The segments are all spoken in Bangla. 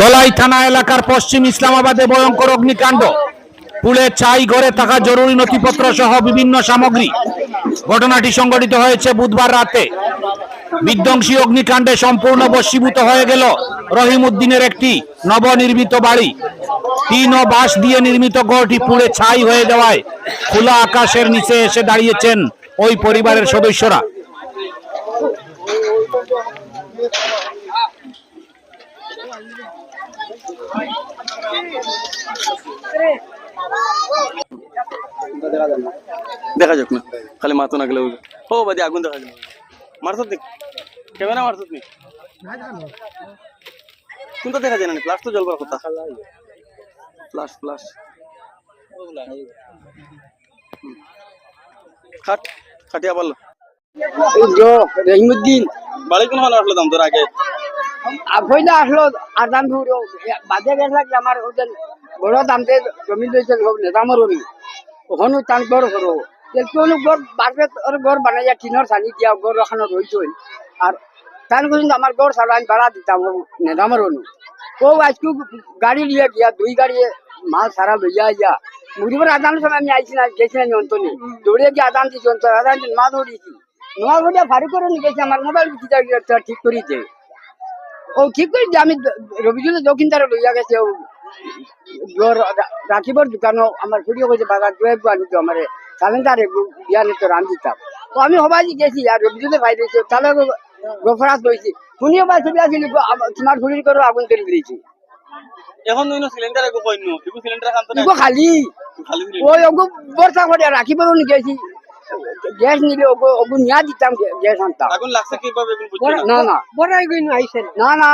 দলাই থানা এলাকার পশ্চিম ইসলামাবাদে ভয়ঙ্কর অগ্নিকাণ্ড। পুলে ছাই ঘরে থাকা জরুরি নথিপত্র সহ বিভিন্ন সামগ্রী। ঘটনাটি সংঘটিত হয়েছে বুধবার রাতে। বিধ্বংসী অগ্নিকাণ্ডে সম্পূর্ণ বশীভূত হয়ে গেল রহিম উদ্দিনের একটি নবনির্মিত বাড়ি। টিন ও বাঁশ দিয়ে নির্মিত ঘরটি পুড়ে ছাই হয়ে যাওয়ায় খোলা আকাশের নিচে এসে দাঁড়িয়েছেন ওই পরিবারের সদস্যরা। দেখা যাক না, খালি মাথা না গেলে ও বাদি আগুন দেখা গেল মারছত নি ক্যামেরা মারছত নি? কোনটা দেখা যায় না ফ্লাশ তো জ্বলবার কথা। ফ্লাশ ফ্লাশ খাট, খাটিয়া পারল। বাড়ি কোন ভালো আসলো দাম তোর আগে। আফইলা আসলো আদান বাজে গেছে কি আমার ওদের বড় দামতে জমি দিয়েছে নেতামর উনি ওখানে টান গড় করো কোনো গড় বাড়বে ওর গড় বানাইয়া টিনের সানি দিয়া, গড় ওখানে রইছই আর তান কিন্তু আমার গড় সারা আমি ভাড়া দিতাম নেতামর উনি ও আজকে গাড়ি লিয়ে গিয়া দুই গাড়ি মাল সারা লইয়া ইয়া মুড়িবার আদান সময় আমি আইছি না, গেছি না অন্তনি দৌড়ে গিয়ে আদান দিছি অন্তর আদান দিন মা দৌড়িছি নোয়া ঘটিয়া ফারি করে নিয়ে আমার মোবাইল ঠিক করিছে ও করে যে আমি রবিজুল দক্ষিণদারে লইয়া গেছে ও রাখিবর দোকানও আমার ভিডিও করেছে বাজার দু একবার আনিত আমার সালেন্দারে বিয়া নিত দিতাম। তো আমি হবাই গেছি আর রবিজুলে ভাই দিয়েছে তাহলে গোফরাত লইছি শুনিও বা ছবি আসিলি তোমার ঘুরির করে আগুন তৈরি দিয়েছি। এখন নইনো সিলিন্ডার কইনো সিলিন্ডার তো খালি। ওই ওগু বর্ষা করে রাখিবর নি গেছি। গ্যাস নিলে ওকে ওকে নিয়া দিতাম গ্যাস আনতাম আগুন লাগছে কীভাবে না না বড় আগুন আইছে না না।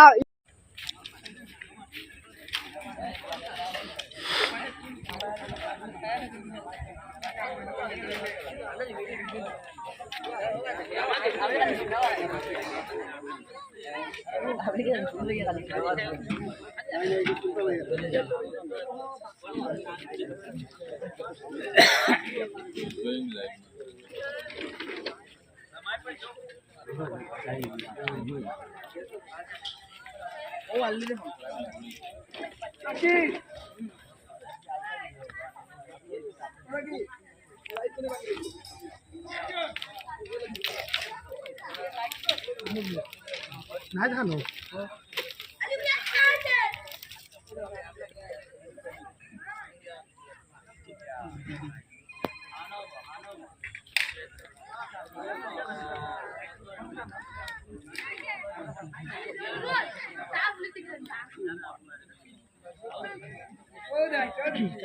我问你呢？阿军，阿弟，来这边。来，拿着看喽。阿弟。Oh, that's good.